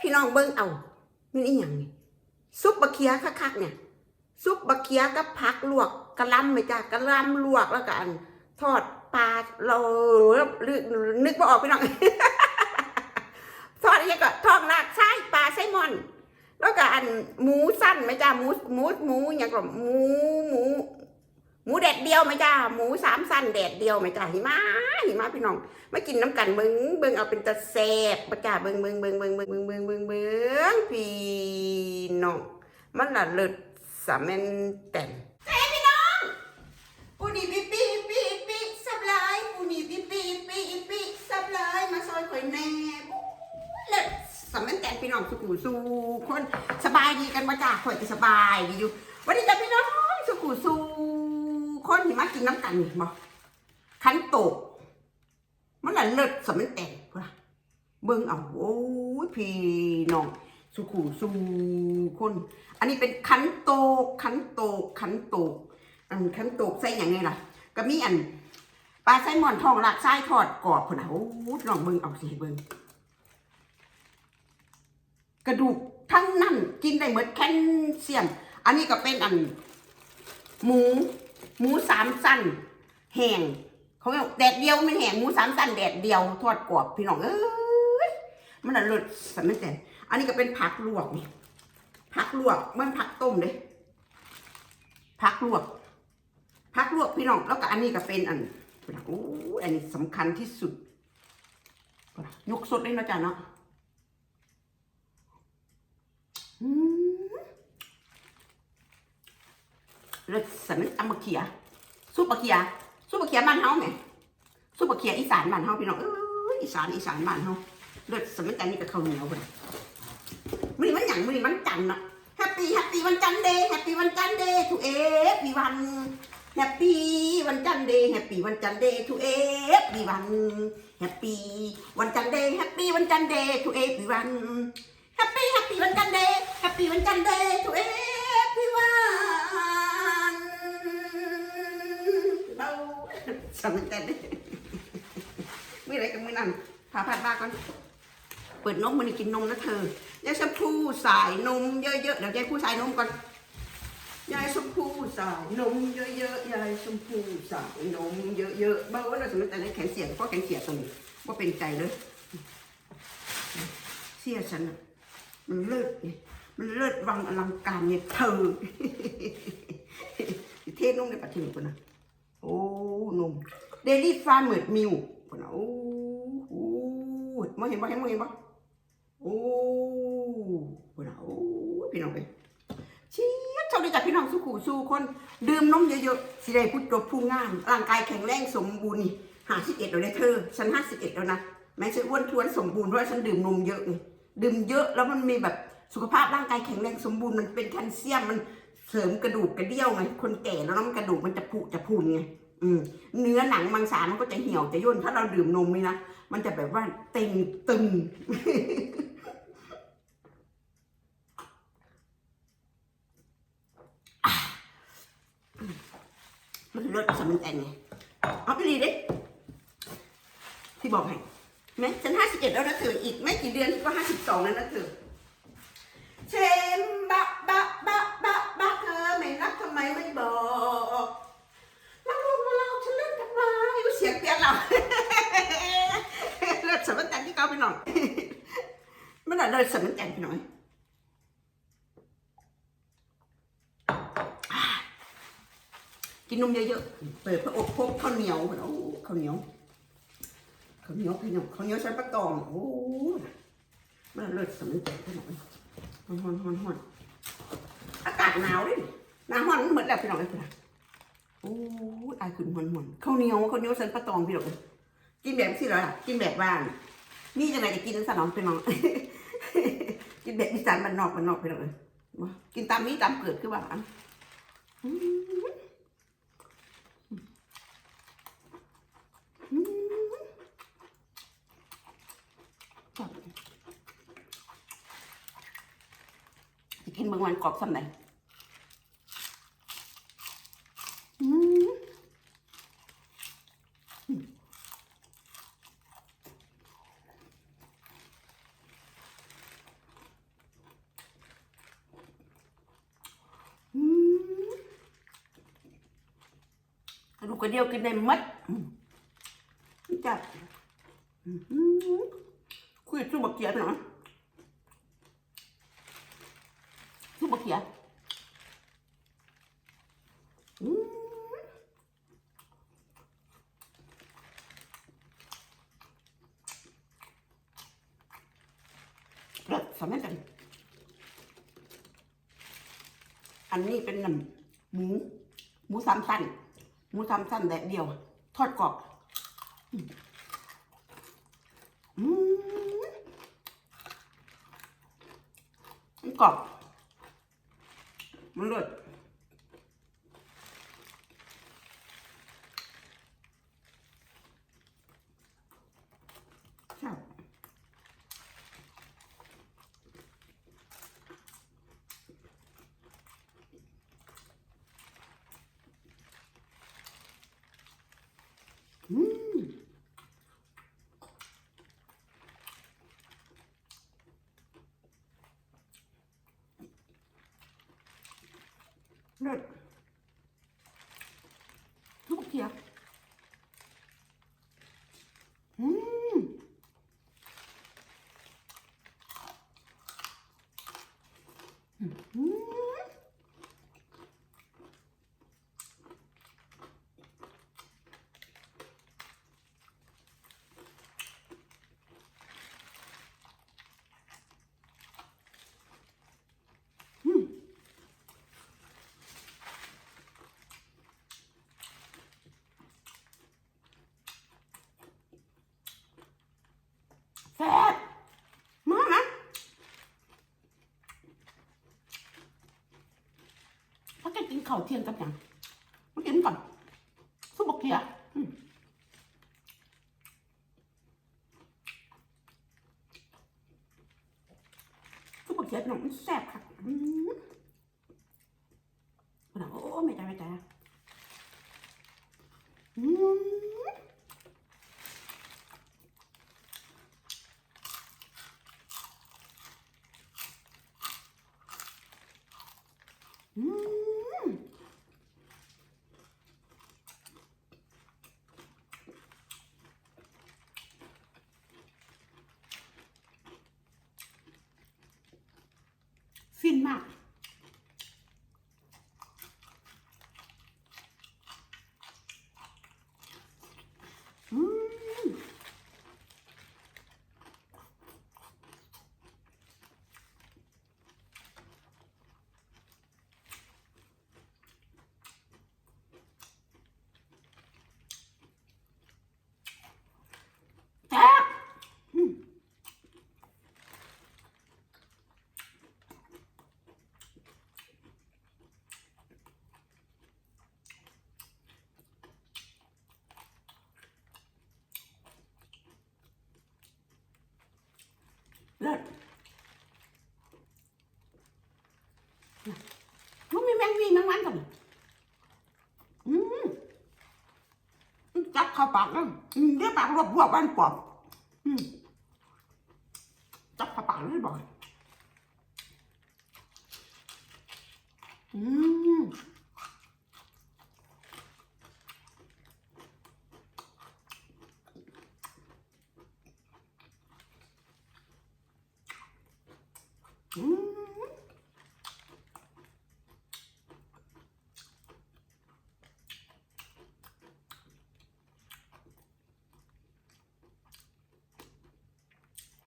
พี่น้องเบิ่งเอามันอีหยังนี่ซุปบะเคียคักๆเนี่ย ซุปบะเคียกับผักลวกกระลำไหมจ้ากระลำลวกแล้วก็อันทอดปลาเรานึกว่าออกพี่น้องทอดอะไรก็ทอดลากไส้ปลาไส้มอน แล้วก็อันหมูสั้นไหมจ้าหมูหมูหมูอย่างก็หมูหมู หมูแดดเดียวไหมจ้าหมูสามสั้นแดดเดียวไหมจ้าหิมะหิมะพี่น้องมากินน้ำกันเบิงเบิงเอาเป็นตะแซบปะจ้าเบิงเบิงเบิงเบิงเบิงเบิงเบิงเบิงเบิงพี่น้องมันละเลิศสามัญแต่นเฮ้พี่น้องปูนี่ปีปีปีปีสับลายปูนี่ปีปีปีปีสับลายมาซอยข่อยแน่เลิศสามัญแต่นพี่น้องสุขุสู่คนสบายดีกันมาจ้าข่อยจะสบายดีอยู่วันนี้จ้าพี่น้องสุขุสู่ คนที่มากินน้ำกันนี่บอกขันโตก มันละเลิศสมันแต่งพุ่นน่ะเบิ่งเอาโอ้ยพี่น้องสุขูสูคน อันนี้เป็นขันโตกขันโตกขันโตกอันขันโตกใส่อย่างไงล่ะ ก็มีอันปลาไส้หมอนทองหลักไส้ทอดกรอบพุ่นน่ะโอ้ยลองเบิ่งเอาสิเบิ่งกระดูกทั้งนั้นกินได้เหมดแคลเซียม อันนี้ก็เป็นอันหมู หมูสามสั้นแห้งเขาแดดเดียวไม่แห้งหมูสามสั้นแดดเดียวทอดกรอบพี่น้องเอ้ยมันอร่อยสันไม่แต่อันนี้ก็เป็นผักลวกนี่ผักลวกมันผักต้มเลยผักลวกผักลวกพี่น้องแล้วก็อันนี้ก็เป็นอันโอ้อันนี้สำคัญที่สุดยกสดเลยนะจ๊ะเนาะอืม เลิศสันไม่ตำมะเขียซุปมะเขียซุปเปอร์เขียบ้านเฮาแหมซุปเปอร์เขียอีสานบ้านเฮาพี่น้องเอ้ยอีสานอีสานบ้านเฮาเลือดสมัยแต่นี้กับข้าวเหนียวเลยมือนี้มันหยังมือนี้มันจันทร์อะแฮปปี้แฮปปี้วันจันเดย์แฮปปี้วันจันเดย์ทูเอฟวีวันแฮปปี้วันจันเดย์แฮปปี้วันจันเดย์ทูเอฟวีวันแฮปปี้วันจันเดย์แฮปปี้วันจันเดย์ทูเอฟวีวันแฮปปี้แฮปปี้วันจันเดย์แฮปปี้วันจันเดย์ทูเอฟ สมัยแต่นี่ไม่อะไรกันไม่นั่นพาพัดบ้าก่อนเปิดนมมันกินนมนะเธอยายชมพู่สายนมเยอะๆเดี๋ยวยายผู้สายนมก่อนยายชมพู่สายนมเยอะๆยายชมพู่สายนมเยอะๆเบ้าว่าเราสมัยแต่นี่แขนเสียงเพราะแขนเสียตรงนี้ว่าเป็นใจเลยเสียฉันอะมันเลิศไงมันเลิศวังอลังการเนี่ยเธอเทศนุ่มในปัจจุบันนะ นมเดลี่ฟาร์มเมดมิลคนน่ะโอ้โหมองเห็นบ่เห็นมองเห็นบ่โอ้คนน่ะโอ้พี่น้องไปเชียดชอบดีจากพี่น้องสู้ขู่สู้คน ดื่มนมเยอะๆสิได้พุทธผู้งาม ร่างกายแข็งแรงสมบูรณ์นี่ห้าสิบเอ็ดแล้วเนี่ยเธอฉันห้าสิบเอ็ดแล้วนะแม้ฉันอ้วนท้วนสมบูรณ์เพราะฉันดื่มนมเยอะไงดื่มเยอะแล้วมันมีแบบสุขภาพร่างกายแข็งแรงสมบูรณ์มันเป็นแคลเซียมมันเสริมกระดูกกระเดี่ยวไงคนแก่แล้วน้ำกระดูกมันจะผุจะพุนไง อืมเนื้อหนังมังสามันก็จะเหี่ยวจะย่นถ้าเราดื่มนมนี่นะมันจะแบบว่าเต็งตึงมันเลิศสมันแต่งไงเอาไปดีดิที่บอกให้ไหมฉันห้าสิบเอ็ดแล้วนะเธออีกไม่กี่เดือนก็ห้าสิบสองแล้วนะเธอเชม ที่เขาไปหน่อยมันอะเลิศสมันแต่งไปหน่อยกินนมเยอะๆ เปิดพระอกพกข้าวเหนียวโอ้ข้าวเหนียวข้าวเหนียวพี่น้องข้าวเหนียวใช้ปลาตองโอ้มันเลิศสมันแต่งไปหน่อยฮอนฮอนฮอนฮอนอากาศหนาวดิหนาวฮอนเหมือนแล้วพี่น้องเลยพี่น้องโอ้ยอายขึ้นฮอนฮอนข้าวเหนียวข้าวเหนียวเส้นปลาตองพี่น้องกินแบบสิเหรอกินแบบบ้าน นี่จะไหนจะกินสนองพี่น้อง กินแบบอีสานบ้านนอกบ้านนอกพี่น้องเลยกินตามนี้ตามเกิดคือว่าอันจะกินเมื่อวันกรอบสำไหนอืม กเดียวกินได้หมดจับคุยสู้บักเกียร์หน่อยสู้บักเกียร์อืมเลิศสมัยกันอันนี้เป็นน้ำหมูหมูสามสั้น หมูสามสั้นแดดเดียว ทอดกรอบอืมมันกรอบมันเลิศใช่ อืมเลิศลูกเขียวอืมอืมอืมแซ่บมามาถ้าแกกิน ข้าวเที่ยงกับอยังมากินก่อนซุปบกเขียอืมซุปบกเขียเป็นหนังมันแซ่บค่ะอืมหนังโอ้ไม่ได้ไม่ได้อืม อืมฟินมาก อืมแซ่บอืมเลิศมันมีแมงวีแมงวันกันอืมจับเข้าปากแล้วเดี๋ยวปากรวบรวบวันปอบอืมจับเข้าปากเลยบ่อยอืม อืม